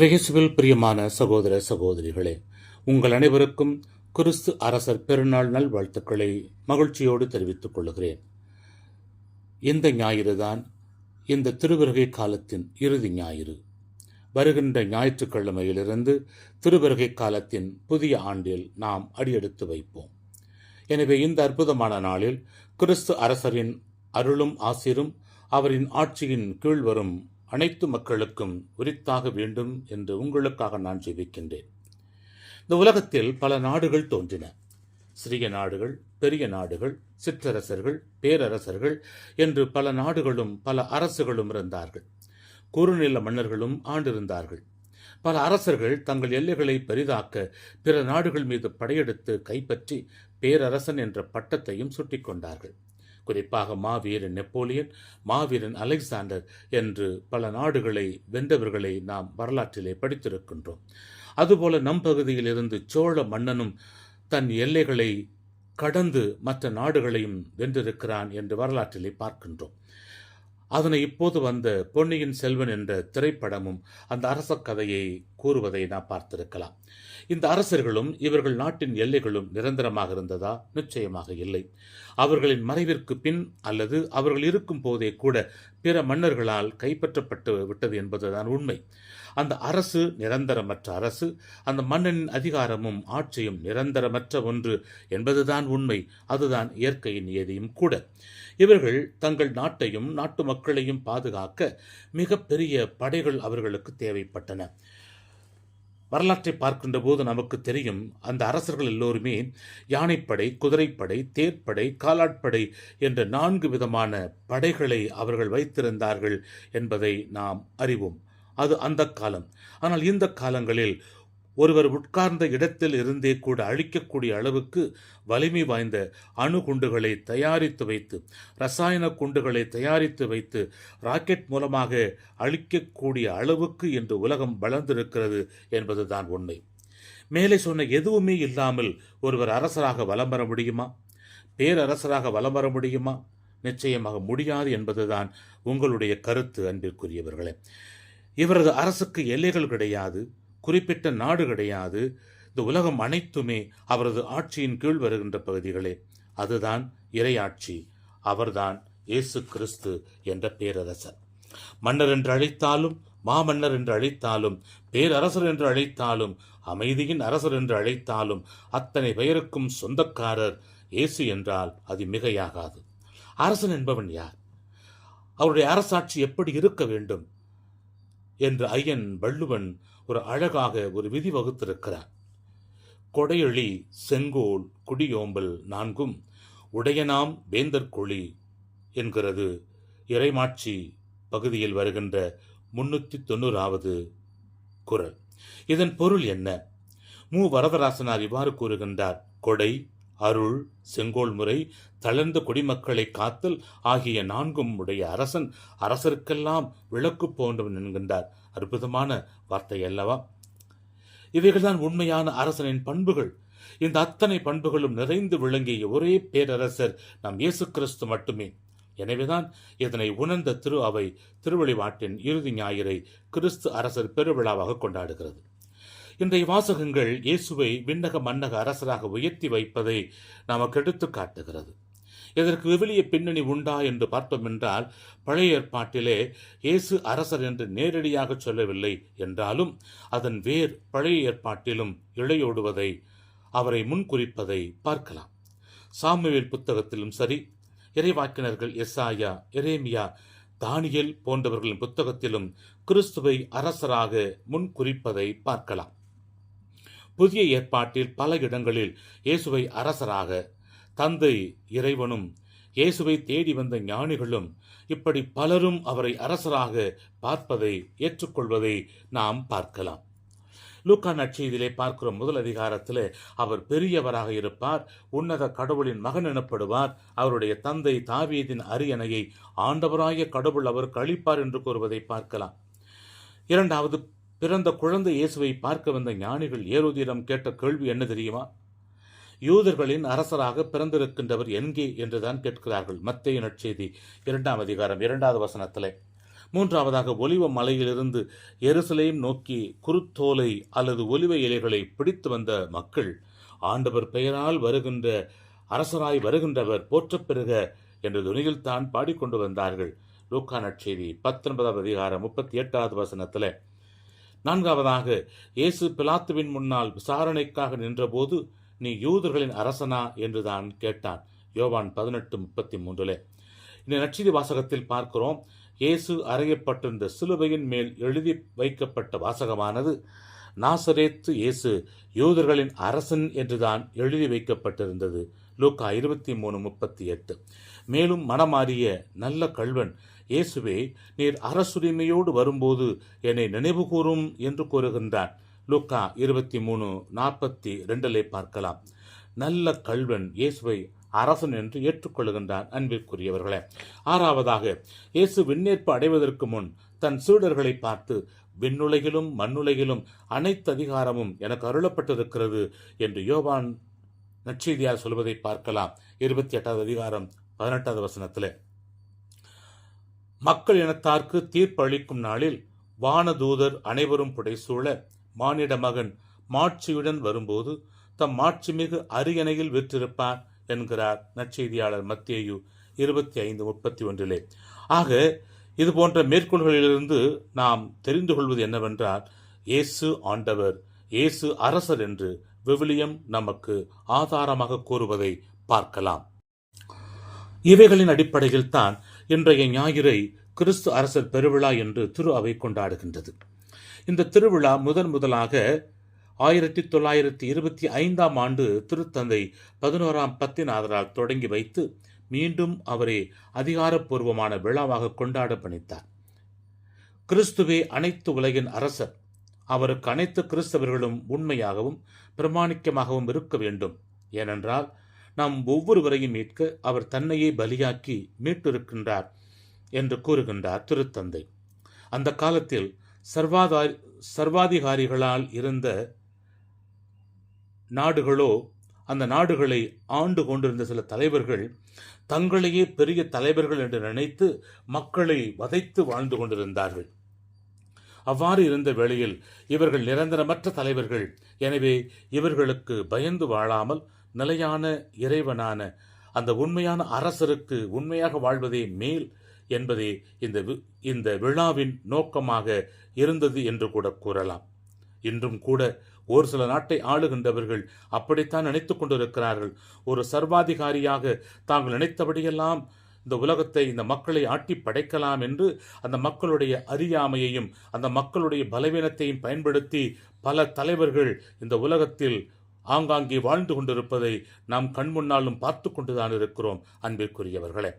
இறையேசுவில் பிரியமான சகோதர சகோதரிகளே உங்கள் அனைவருக்கும் கிறிஸ்து அரசர் பெருநாள் நல்வாழ்த்துக்களை மகிழ்ச்சியோடு தெரிவித்துக் கொள்கிறேன். இந்த ஞாயிறுதான் இந்த திருவருகை காலத்தின் இறுதி ஞாயிறு. வருகின்ற ஞாயிற்றுக்கிழமையிலிருந்து திருவருகை காலத்தின் புதிய ஆண்டில் நாம் அடியெடுத்து வைப்போம். எனவே இந்த அற்புதமான நாளில் கிறிஸ்து அரசரின் அருளும் ஆசிரும் அவரின் ஆட்சியின் கீழ் வரும் அனைத்து மக்களுக்கும் உரித்தாக வேண்டும் என்று உங்களுக்காக நான் ஜெபிக்கின்றேன். இந்த உலகத்தில் பல நாடுகள் தோன்றின. சிறிய நாடுகள் பெரிய நாடுகள் சிற்றரசர்கள் பேரரசர்கள் என்று பல நாடுகளும் பல அரசுகளும் இருந்தார்கள். குறுநில மன்னர்களும் ஆண்டிருந்தார்கள். பல அரசர்கள் தங்கள் எல்லைகளை பெரிதாக்க பிற நாடுகள் மீது படையெடுத்து கைப்பற்றி பேரரசன் என்ற பட்டத்தையும் சுட்டிக்கொண்டார்கள் குறிப்பாக மாவீரன் நெப்போலியன் மாவீரன் அலெக்சாண்டர் என்று பல நாடுகளை வென்றவர்களை நாம் வரலாற்றிலே படித்திருக்கின்றோம். அதுபோல நம் பகுதியில் இருந்து சோழ மன்னனும் தன் எல்லைகளை கடந்து மற்ற நாடுகளையும் வென்றிருக்கிறான் என்று வரலாற்றிலே பார்க்கின்றோம். அதனை இப்போது வந்த பொன்னியின் செல்வன் என்ற திரைப்படமும் அந்த அரச கதையை கூறுவதை நாம் பார்த்திருக்கலாம். இந்த அரசர்களும் இவர்கள் நாட்டின் எல்லைகளும் நிரந்தரமாக இருந்ததா? நிச்சயமாக இல்லை. அவர்களின் மறைவிற்கு பின் அல்லது அவர்கள் இருக்கும் போதே கூட பிற மன்னர்களால் கைப்பற்றப்பட்டு விட்டது என்பதுதான் உண்மை. அந்த அரசு நிரந்தரமற்ற அரசு அந்த மன்னனின் அதிகாரமும் ஆட்சியும் நிரந்தரமற்ற ஒன்று என்பதுதான் உண்மை அதுதான் இயற்கையின் நியதியும் கூட. இவர்கள் தங்கள் நாட்டையும் நாட்டு மக்களையும் பாதுகாக்க மிகப்பெரிய படைகள் அவர்களுக்கு தேவைப்பட்டன. வரலாற்றை பார்க்கின்ற போது நமக்கு தெரியும் அந்த அரசர்கள் எல்லோருமே யானைப்படை குதிரைப்படை தேர்ப்படை காலாட்படை என்ற நான்கு விதமான படைகளை அவர்கள் வைத்திருந்தார்கள் என்பதை நாம் அறிவோம். அது அந்த காலம். ஆனால் இந்த காலங்களில் ஒருவர் உட்கார்ந்த இடத்தில் இருந்தே கூட அழிக்கக்கூடிய அளவுக்கு வலிமை வாய்ந்த அணுகுண்டுகளை தயாரித்து வைத்து ரசாயன குண்டுகளை தயாரித்து வைத்து ராக்கெட் மூலமாக அழிக்கக்கூடிய அளவுக்கு இன்று உலகம் வளர்ந்திருக்கிறது என்பதுதான் உண்மை. மேலே சொன்ன எதுவுமே இல்லாமல் ஒருவர் அரசராக வலம் வர முடியுமா? பேரரசராக வலம் வர முடியுமா? நிச்சயமாக முடியாது என்பதுதான் உங்களுடைய கருத்து அன்பிற்குரியவர்களே. இவரது அரசுக்கு எல்லைகள் கிடையாது குறிப்பிட்ட நாடு கிடையாது. இந்த உலகம் அனைத்துமே அவரது ஆட்சியின் கீழ் வருகின்ற பகுதிகளே. அதுதான் இறையாட்சி அவர்தான் இயேசு கிறிஸ்து என்ற பேரரசர். மன்னர் என்று அழைத்தாலும் மாமன்னர் என்று அழைத்தாலும் பேரரசர் என்று அழைத்தாலும் அமைதியின் அரசர் என்று அழைத்தாலும் அத்தனை பெயருக்கும் சொந்தக்காரர் இயேசு என்றால் அது மிகையாகாது. அரசன் என்பவன் யார்? அவருடைய அரசாட்சி எப்படி இருக்க வேண்டும்? என்று ஐயன் வள்ளுவன் ஒரு அழகாக ஒரு விதி வகுத்திருக்கிறார் கொடையொளி செங்கோல் குடியோம்பல் நான்கும் உடையனாம் வேந்தற்கொழி என்கிறது. இறைமாட்சி பகுதியில் வருகின்ற முன்னூற்றி தொண்ணூறாவது குரல். இதன் பொருள் என்ன? மு. வரதராசனார் இவ்வாறு கூறுகின்றார் கொடை அருள் செங்கோல் முறை தளர்ந்த குடிமக்களை காத்தல் ஆகிய நான்கும் உடைய அரசன் அரசருக்கெல்லாம் விளக்கு போன்றவன் என்கின்றார். அற்புதமான வார்த்தை அல்லவா? இவைகள்தான் உண்மையான அரசனின் பண்புகள். இந்த அத்தனை பண்புகளும் நிறைந்து விளங்கிய ஒரே பேரரசர் நம் இயேசு கிறிஸ்து மட்டுமே. எனவேதான் இதனை உணர்ந்த திரு அவை திருவழிவாட்டின் இறுதி ஞாயிறை கிறிஸ்து அரசர் பெருவிழாவாக கொண்டாடுகிறது. இன்றைய வாசகங்கள் இயேசுவை விண்ணக மன்னக அரசராக உயர்த்தி வைப்பதை நமக்கு எடுத்து காட்டுகிறது. இதற்கு விவிலிய பின்னணி உண்டா என்று பார்ப்போம் என்றால் பழைய ஏற்பாட்டிலே இயேசு அரசர் என்று நேரடியாக சொல்லவில்லை என்றாலும் அதன் வேர் பழைய ஏற்பாட்டிலும் இழையோடுவதை அவரை முன்குறிப்பதை பார்க்கலாம். சாமுவேல் புத்தகத்திலும் சரி இறைவாக்கினர்கள் எஸ்ஆயா எரேமியா தானியல் போன்றவர்களின் புத்தகத்திலும் கிறிஸ்துவை அரசராக முன்குறிப்பதை பார்க்கலாம். புதிய ஏற்பாட்டில் பல இடங்களில் இயேசுவை அரசராக தந்தை இறைவனும் இயேசுவை தேடி வந்த ஞானிகளும் இப்படி பலரும் அவரை அரசராக பார்ப்பதை ஏற்றுக்கொள்வதை நாம் பார்க்கலாம். லூக்கா நற்செய்தியிலே பார்க்கிற முதல் அதிகாரத்தில் அவர் பெரியவராக இருப்பார் உன்னத கடவுளின் மகன் எனப்படுவார் அவருடைய தந்தை தாவீதின் அரியணையை ஆண்டவராய கடவுள் அவருக்கு அளிப்பார் என்று கூறுவதை பார்க்கலாம். இரண்டாவது பிறந்த குழந்தை இயேசுவை பார்க்க வந்த ஞானிகள் ஏரோதியிடம் கேட்ட கேள்வி என்ன தெரியுமா? யூதர்களின் அரசராக பிறந்திருக்கின்றவர் எங்கே என்றுதான் கேட்கிறார்கள். மத்திய நற்செய்தி இரண்டாம் அதிகாரம் இரண்டாவது வசனத்திலே. மூன்றாவதாக ஒலிவ மலையிலிருந்து எருசலேம் நோக்கி குருத்தோலை அல்லது ஒலிவ இலைகளை பிடித்து வந்த மக்கள் ஆண்டவர் பெயரால் வருகின்ற அரசராய் வருகின்றவர் போற்றப்பெறுக என்ற துணியில் தான் பாடிக்கொண்டு வந்தார்கள். லூக்கா நற்செய்தி பத்தொன்பதாவது அதிகாரம் முப்பத்தி எட்டாவது வசனத்தில். நான்காவதாக இயேசு பிலாத்துவின் முன்னால் விசாரணைக்காக நின்றபோது நீ யூதர்களின் அரசனா? என்றுதான் கேட்டான். யோவான் பதினெட்டு முப்பத்தி மூன்றிலே. இந்த நச்சிதி வாசகத்தில் பார்க்கிறோம். இயேசு அறையப்பட்டிருந்த சிலுவையின் மேல் எழுதி வைக்கப்பட்ட வாசகமானது நாசரேத்து இயேசு யூதர்களின் அரசன் என்றுதான் எழுதி வைக்கப்பட்டிருந்தது. லூக்கா இருபத்தி மூணு முப்பத்தி எட்டு. மேலும் மனமாறிய நல்ல கல்வன் இயேசுவே நீர் அரசுரிமையோடு வரும்போது என்னை நினைவு கூறும் என்று கூறுகின்றார். லூக்கா இருபத்தி மூணு நாற்பத்தி ரெண்டிலே பார்க்கலாம். நல்ல கல்வன் இயேசுவை அரசன் என்று ஏற்றுக்கொள்கின்றான் அன்பிற்குரியவர்களே. ஆறாவதாக இயேசு விண்ணேற்பு அடைவதற்கு முன் தன் சீடர்களை பார்த்து விண்ணுலகிலும் மண்ணுலகிலும் அனைத்து அதிகாரமும் எனக்கு அருளப்பட்டிருக்கிறது என்று யோவான் நற்செய்தியார் சொல்வதை பார்க்கலாம். இருபத்தி எட்டாவது அதிகாரம் பதினெட்டாவது வசனத்தில். மக்கள் இனத்தார்க்கு தீர்ப்பு அளிக்கும் நாளில் வானதூதர் அனைவரும் புடைசூழ மானிட மகன் மாட்சியுடன் வரும்போது தம் மாட்சிமிகு அரியணையில் விற்றிருப்பார் என்கிறார் நற்செய்தியாளர் மத்தியு இருபத்தி ஐந்து முப்பத்தி ஒன்றிலே. ஆக இது போன்ற மேற்கோள்களிலிருந்து நாம் தெரிந்து கொள்வது என்னவென்றால் இயேசு ஆண்டவர் இயேசு அரசர் என்று விவிலியம் நமக்கு ஆதாரமாக கூறுவதை பார்க்கலாம். இவைகளின் அடிப்படையில் தான் இன்றைய ஞாயிறை கிறிஸ்து அரசர் பெருவிழா என்று திரு அவை கொண்டாடுகின்றது. இந்த திருவிழா முதன் முதலாக ஆயிரத்தி தொள்ளாயிரத்தி இருபத்தி ஐந்தாம் ஆண்டு திருத்தந்தை பதினோராம் பத்திநாதரால் தொடங்கி வைத்து மீண்டும் அவரை அதிகாரப்பூர்வமான விழாவாக கொண்டாட பணித்தார். கிறிஸ்துவே அனைத்து உலகின் அரசர். அவருக்கு அனைத்து கிறிஸ்தவர்களும் உண்மையாகவும் பிரமாணிக்கமாகவும் இருக்க வேண்டும். ஏனென்றால் நாம் ஒவ்வொருவரையும் மீட்க அவர் தன்னையே பலியாக்கி மீட்டிருக்கின்றார் என்று கூறுகின்றார் திருத்தந்தை. அந்த காலத்தில் சர்வாதாரி சர்வாதிகாரிகளால் இருந்த நாடுகளோ அந்த நாடுகளை ஆண்டு கொண்டிருந்த சில தலைவர்கள் தங்களையே பெரிய தலைவர்கள் என்று நினைத்து மக்களை வதைத்து வாழ்ந்து கொண்டிருந்தார்கள். அவ்வாறு இருந்த வேளையில் இவர்கள் நிரந்தரமற்ற தலைவர்கள். எனவே இவர்களுக்கு பயந்து வாழாமல் நிலையான இறைவனான அந்த உண்மையான அரசருக்கு உண்மையாக வாழ்வதே மேல் என்பதே இந்த வி- இந்த விழாவின் நோக்கமாக இருந்தது என்று கூட கூறலாம். இன்றும் கூட ஒரு சில நாட்டை ஆளுகின்றவர்கள் அப்படித்தான் நினைத்து கொண்டிருக்கிறார்கள். ஒரு சர்வாதிகாரியாக தாங்கள் நினைத்தபடியெல்லாம் இந்த உலகத்தை இந்த மக்களை ஆட்டி படைக்கலாம் என்று அந்த மக்களுடைய அறியாமையையும் அந்த மக்களுடைய பலவீனத்தையும் பயன்படுத்தி பல தலைவர்கள் இந்த உலகத்தில் ஆங்காங்கே வாழ்ந்து கொண்டிருப்பதை நாம் கண்முன்னாலும் பார்த்து கொண்டுதான் இருக்கிறோம் அன்பிற்குரியவர்களே.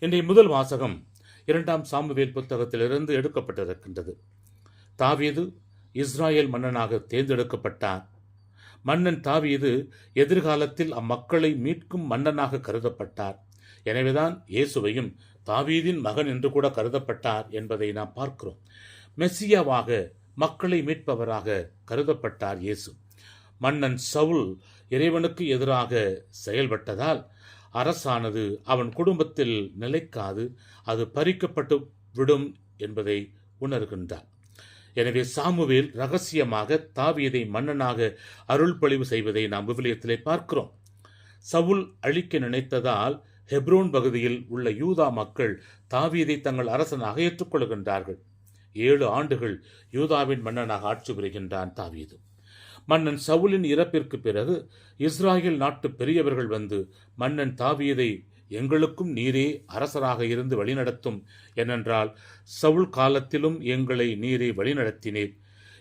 இன்றைய முதல் வாசகம் இரண்டாம் சாமுவேல் புத்தகத்திலிருந்து எடுக்கப்பட்டிருக்கின்றது. தாவீது இஸ்ராயல் மன்னனாக தேர்ந்தெடுக்கப்பட்டார். மன்னன் தாவீது எதிர்காலத்தில் அம்மக்களை மீட்கும் மன்னனாக கருதப்பட்டார். எனவேதான் இயேசுவையும் தாவீதின் மகன் என்று கூட கருதப்பட்டார் என்பதை நாம் பார்க்கிறோம். மெஸ்ஸியாவாக மக்களை மீட்பவராக கருதப்பட்டார் இயேசு. மன்னன் சவுல் இறைவனுக்கு எதிராக செயல்பட்டதால் அரசானது அவன் குடும்பத்தில் நிலைக்காது அது பறிக்கப்பட்டு விடும் என்பதை உணர்கின்றார் எனவே சாமுவேல் ரகசியமாக தாவியதை மன்னனாக அருள்பொழிவு செய்வதை நாம் விவிலியத்திலே பார்க்கிறோம். சவுல் அழிக்க நினைத்ததால் ஹெப்ரோன் பகுதியில் உள்ள யூதா மக்கள் தாவீதை தங்கள் அரசனாக ஏற்றுக்கொள்கின்றார்கள். ஏழு ஆண்டுகள் யூதாவின் மன்னனாக ஆட்சி புரிகின்றான் தாவீது. மன்னன் சவுலின் இறப்பிற்கு பிறகு இஸ்ராயேல் நாட்டு பெரியவர்கள் வந்து மன்னன் தாவீதை எங்களுக்கும் நீரே அரசராக இருந்து வழிநடத்தும் ஏனென்றால் சவுல் காலத்திலும் எங்களை நீரே வழிநடத்தினீர்.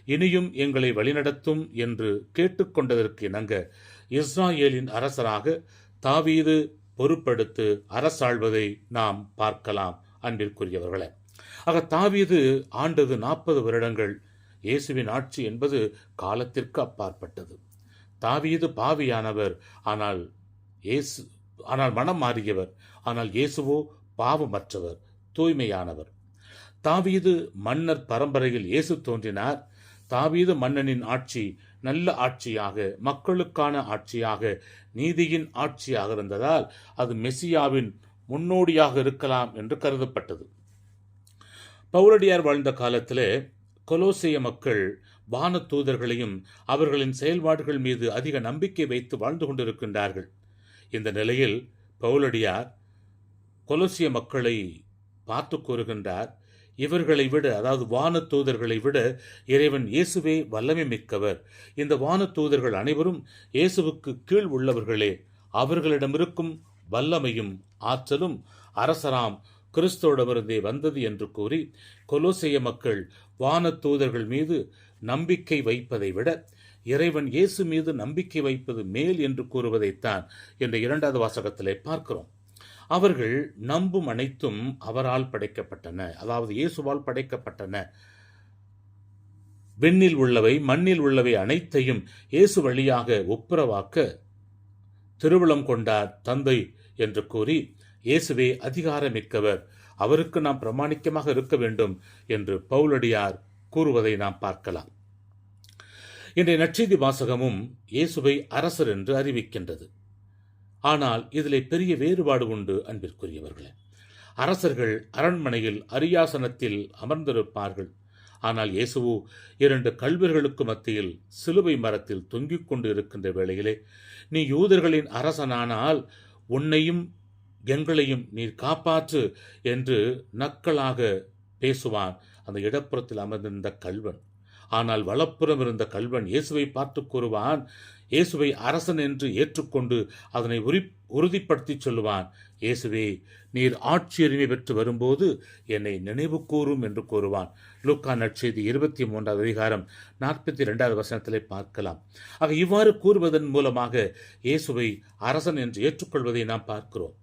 இனியும் எங்களை வழிநடத்தும் என்று கேட்டுக்கொண்டதற்கு இணங்க இஸ்ராயேலின் அரசராக தாவீது பொறுப்படுத்து அரசாள்வதை நாம் பார்க்கலாம் அன்பிற்குரியவர்களே. ஆக தாவீது ஆண்டது நாற்பது வருடங்கள் இயேசுவின் ஆட்சி என்பது காலத்திற்கு அப்பாற்பட்டது. தாவீது பாவியானவர் ஆனால் இயேசு ஆனால் மனம் மாறியவர் ஆனால் இயேசுவோ பாவமற்றவர் தூய்மையானவர். தாவீது மன்னர் பரம்பரையில் இயேசு தோன்றினார். தாவீது மன்னனின் ஆட்சி நல்ல ஆட்சியாக மக்களுக்கான ஆட்சியாக நீதியின் ஆட்சியாக இருந்ததால் அது மெசியாவின் முன்னோடியாக இருக்கலாம் என்று கருதப்பட்டது. பவுலடியார் வாழ்ந்த காலத்திலே கொலோசிய மக்கள் வான தூதர்களையும் அவர்களின் செயல்பாடுகள் மீது அதிக நம்பிக்கை வைத்து வாழ்ந்து கொண்டிருக்கின்றார்கள். இந்த நிலையில் பவுலடியார் கொலோசிய மக்களை பார்த்து கூறுகின்றார் இவர்களை விட அதாவது வான தூதர்களை விட இறைவன் இயேசுவே வல்லமை மிக்கவர். இந்த வான தூதர்கள் அனைவரும் இயேசுவுக்கு கீழ் உள்ளவர்களே. அவர்களிடம் இருக்கும் வல்லமையும் ஆற்றலும் அரசராம் கிறிஸ்துவிடமிருந்தே வந்தது என்று கூறி கொலோசைய மக்கள் வான தூதர்கள் மீது நம்பிக்கை வைப்பதை விட இறைவன் இயேசு மீது நம்பிக்கை வைப்பது மேல் என்று கூறுவதைத்தான் என்ற இரண்டாவது வாசகத்திலே பார்க்கிறோம். அவர்கள் நம்பும் அனைத்தும் அவரால் படைக்கப்பட்டன. அதாவது இயேசுவால் படைக்கப்பட்டன. விண்ணில் உள்ளவை மண்ணில் உள்ளவை அனைத்தையும் இயேசு வழியாக ஒப்புரவாக்க திருவிழம் கொண்டார் தந்தை என்று கூறி இயேசுவே அதிகாரமிக்கவர். அவருக்கு நாம் பிரமாணிக்கமாக இருக்க வேண்டும் என்று பவுலடியார் கூறுவதை நாம் பார்க்கலாம். இன்றைய நற்செய்தி வாசகமும் இயேசுவை அரசர் என்று அறிவிக்கின்றது. ஆனால் இதிலே பெரிய வேறுபாடு உண்டு அன்பிற்குரியவர்களே. அரசர்கள் அரண்மனையில் அரியாசனத்தில் அமர்ந்திருப்பார்கள். ஆனால் இயேசுவோ இரண்டு கல்வர்களுக்கு மத்தியில் சிலுவை மரத்தில் தொங்கிக் கொண்டு இருக்கின்ற வேளையிலே நீ யூதர்களின் அரசனானால் உன்னையும் எங்களையும் நீர் காப்பாற்று என்று நக்கலாக பேசுவான். அந்த இடப்புறத்தில் அமர்ந்திருந்த கல்வன் ஆனால் வலப்புறம் இருந்த கல்வன் இயேசுவை பார்த்து கூறுவான் இயேசுவை அரசன் என்று ஏற்றுக்கொண்டு அதனை உரி உறுதிப்படுத்தி சொல்லுவான். இயேசுவே நீர் ஆட்சியுரிமை பெற்று வரும்போது என்னை நினைவு கூறும் என்று கூறுவான். லூக்கா நற்செய்தி இருபத்தி மூன்றாவது அதிகாரம் நாற்பத்தி ரெண்டாவது வசனத்திலே பார்க்கலாம். ஆக இவ்வாறு கூறுவதன் மூலமாக இயேசுவை அரசன் என்று ஏற்றுக்கொள்வதை நாம் பார்க்கிறோம்.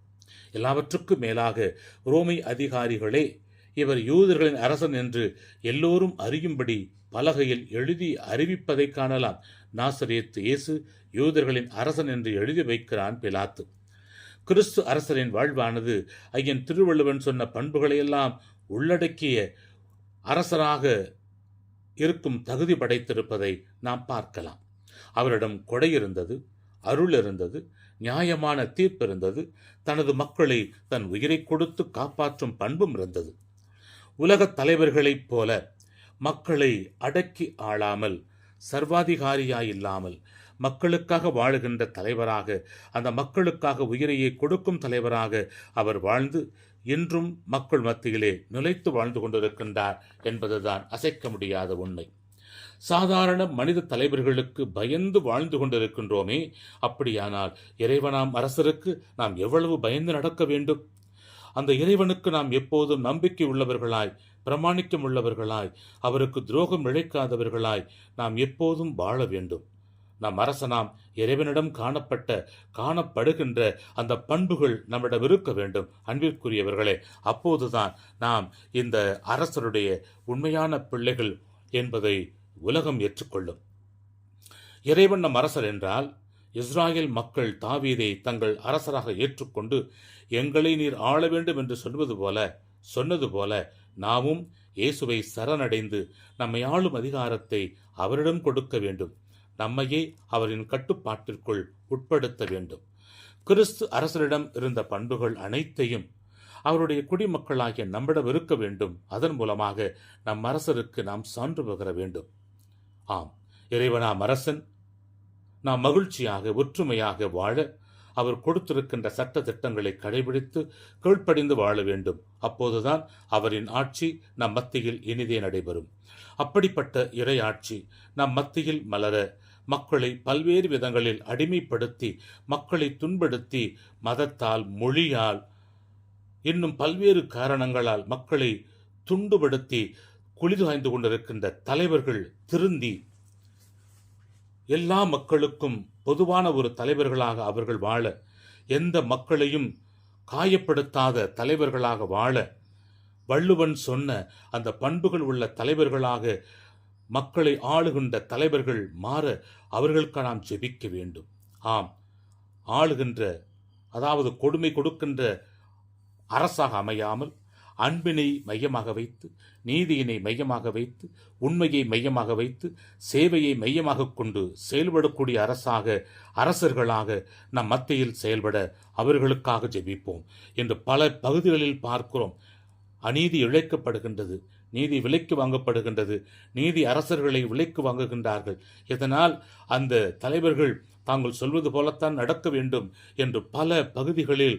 எல்லாவற்றுக்கும் மேலாக ரோமை அதிகாரிகளே இவர் யூதர்களின் அரசன் என்று எல்லோரும் அறியும்படி பலகையில் எழுதி அறிவிப்பதை காணலாம். நாசரேத்து இயேசு யூதர்களின் அரசன் என்று எழுதி வைக்கிறான் பிலாத்து. கிறிஸ்து அரசரின் வாழ்வானது ஐயன் திருவள்ளுவன் சொன்ன பண்புகளையெல்லாம் உள்ளடக்கிய அரசராக இருக்கும் தகுதி படைத்திருப்பதை நாம் பார்க்கலாம். அவரிடம் கொடை இருந்தது. அருள் இருந்தது நியாயமான தீர்ப்பு இருந்தது தனது மக்களை தன் உயிரை கொடுத்து காப்பாற்றும் பண்பும் இருந்தது. உலகத் தலைவர்களைப் போல மக்களை அடக்கி ஆளாமல் சர்வாதிகாரியாயில்லாமல் மக்களுக்காக வாழுகின்ற தலைவராக அந்த மக்களுக்காக உயிரையே கொடுக்கும் தலைவராக அவர் வாழ்ந்து இன்றும் மக்கள் மத்தியிலே நிலைத்து வாழ்ந்து கொண்டிருக்கின்றார் என்பதுதான் அசைக்க முடியாத உண்மை. சாதாரண மனித தலைவர்களுக்கு பயந்து வாழ்ந்து கொண்டிருக்கின்றோமே அப்படியானால் இறைவனாம் அரசருக்கு நாம் எவ்வளவு பயந்து நடக்க வேண்டும்? அந்த இறைவனுக்கு நாம் எப்போதும் நம்பிக்கை உள்ளவர்களாய் பிரமாணிக்கம் உள்ளவர்களாய் அவருக்கு துரோகம் இழைக்காதவர்களாய் நாம் எப்போதும் வாழ வேண்டும். நம் அரசனாம் இறைவனிடம் காணப்பட்ட காணப்படுகின்ற அந்த பண்புகள் நம்மிடம் இருக்க வேண்டும். அன்பிற்குரியவர்களே அப்போதுதான் நாம் இந்த அரசருடைய உண்மையான பிள்ளைகள் என்பதை உலகம் ஏற்றுக்கொள்ளும். இறைவண்ணம் அரசர் என்றால் இஸ்ராயேல் மக்கள் தாவீதை தங்கள் அரசராக ஏற்றுக்கொண்டு எங்களை நீர் ஆள வேண்டும் என்று சொல்வது போல சொன்னது போல நாமும் இயேசுவை சரணடைந்து நம்மை ஆளும் அதிகாரத்தை அவரிடம் கொடுக்க வேண்டும். நம்மையே அவரின் கட்டுப்பாட்டிற்குள் உட்படுத்த வேண்டும். கிறிஸ்து அரசரிடம் இருந்த பண்புகள் அனைத்தையும் அவருடைய குடிமக்களாகிய நம்மிடம் இருக்க வேண்டும். அதன் மூலமாக நம் அரசருக்கு நாம் சான்று பகர வேண்டும். ஆம் இறைவனாம் அரசன். நாம் மகிழ்ச்சியாக ஒற்றுமையாக வாழ அவர் கொடுத்திருக்கின்ற சட்ட திட்டங்களை கடைபிடித்து கீழ்ப்படிந்து வாழ வேண்டும். அப்போதுதான் அவரின் ஆட்சி நம் மத்தியில் இனிதே நடைபெறும். அப்படிப்பட்ட இறை ஆட்சி நம் மத்தியில் மலர மக்களை பல்வேறு விதங்களில் அடிமைப்படுத்தி மக்களை துன்படுத்தி மதத்தால் மொழியால் இன்னும் பல்வேறு காரணங்களால் மக்களை துண்டுபடுத்தி குளிர்காய்ந்து கொண்டிருக்கின்ற தலைவர்கள் திருந்தி எல்லா மக்களுக்கும் பொதுவான ஒரு தலைவர்களாக அவர்கள் வாழ எந்த மக்களையும் காயப்படுத்தாத தலைவர்களாக வாழ வள்ளுவன் சொன்ன அந்த பண்புகள் உள்ள தலைவர்களாக மக்களை ஆளுகின்ற தலைவர்கள் மாற அவர்களுக்கு நாம் ஜெபிக்க வேண்டும். ஆம் ஆளுகின்ற அதாவது கொடுமை கொடுக்கின்ற அரசாக அமையாமல் அன்பினை மையமாக வைத்து நீதியினை மையமாக வைத்து உண்மையை மையமாக வைத்து சேவையை மையமாக கொண்டு செயல்படக்கூடிய அரசாக அரசர்களாக நம் மத்தியில் செயல்பட அவர்களுக்காக ஜெபிப்போம். என்று பல பகுதிகளில் பார்க்கிறோம். அநீதி இழைக்கப்படுகின்றது நீதி விலைக்கு வாங்கப்படுகின்றது நீதி அரசர்களை விலைக்கு வாங்குகின்றார்கள். இதனால் அந்த தலைவர்கள் தாங்கள் சொல்வது போலத்தான் நடக்க வேண்டும் என்று பல பகுதிகளில்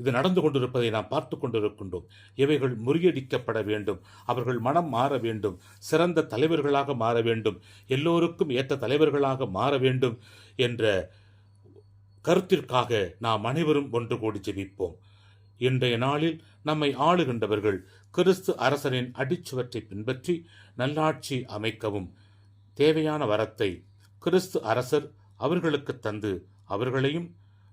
இது நடந்து கொண்டிருப்பதை நாம் பார்த்து கொண்டிருக்கின்றோம். இவைகள் முறியடிக்கப்பட வேண்டும். அவர்கள் மனம் மாற வேண்டும். சிறந்த தலைவர்களாக மாற வேண்டும். எல்லோருக்கும் ஏற்ற தலைவர்களாக மாற வேண்டும் என்ற கருத்திற்காக நாம் அனைவரும் ஒன்று கூடி ஜெபிப்போம். இன்றைய நாளில் நம்மை ஆளுகின்றவர்கள் கிறிஸ்து அரசரின் அடிச்சுவற்றை பின்பற்றி நல்லாட்சி அமைக்கவும் தேவையான வரத்தை கிறிஸ்து அரசர் அவர்களுக்கு தந்து அவர்களையும்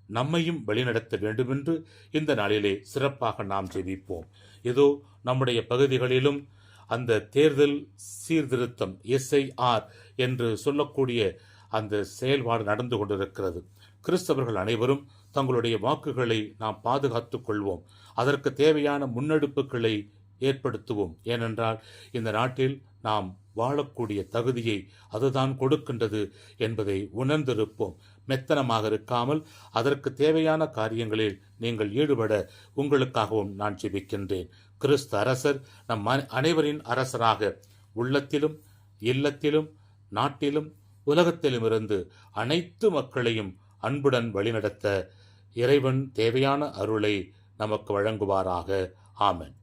நம்மையும் வழிநடத்த வேண்டுமென்று இந்த நாளிலே சிறப்பாக நாம் ஜெபிப்போம். இதோ நம்முடைய பகுதிகளிலும் அந்த தேர்தல் சீர்திருத்தம் எஸ்ஐஆர் என்று சொல்லக்கூடிய அந்த செயல்பாடு நடந்து கொண்டிருக்கிறது. கிறிஸ்தவர்கள் அனைவரும் தங்களுடைய வாக்குகளை நாம் பாதுகாத்துக் கொள்வோம். அதற்கு தேவையான முன்னெடுப்புகளை ஏற்படுத்துவோம். ஏனென்றால் இந்த நாட்டில் நாம் வாழக்கூடிய தகுதியை அதுதான் கொடுக்கின்றது என்பதை உணர்ந்திருப்போம். மெத்தனமாக இருக்காமல் அதற்கு தேவையான காரியங்களில் நீங்கள் ஈடுபட உங்களுக்காகவும் நான் ஜெபிக்கின்றேன். கிறிஸ்து அரசர் நம் அனைவரின் அரசராக உள்ளத்திலும் இல்லத்திலும் நாட்டிலும் உலகத்திலுமிருந்து அனைத்து மக்களையும் அன்புடன் வழிநடத்த இறைவன் தேவையான அருளை நமக்கு வழங்குவாராக. ஆமன்.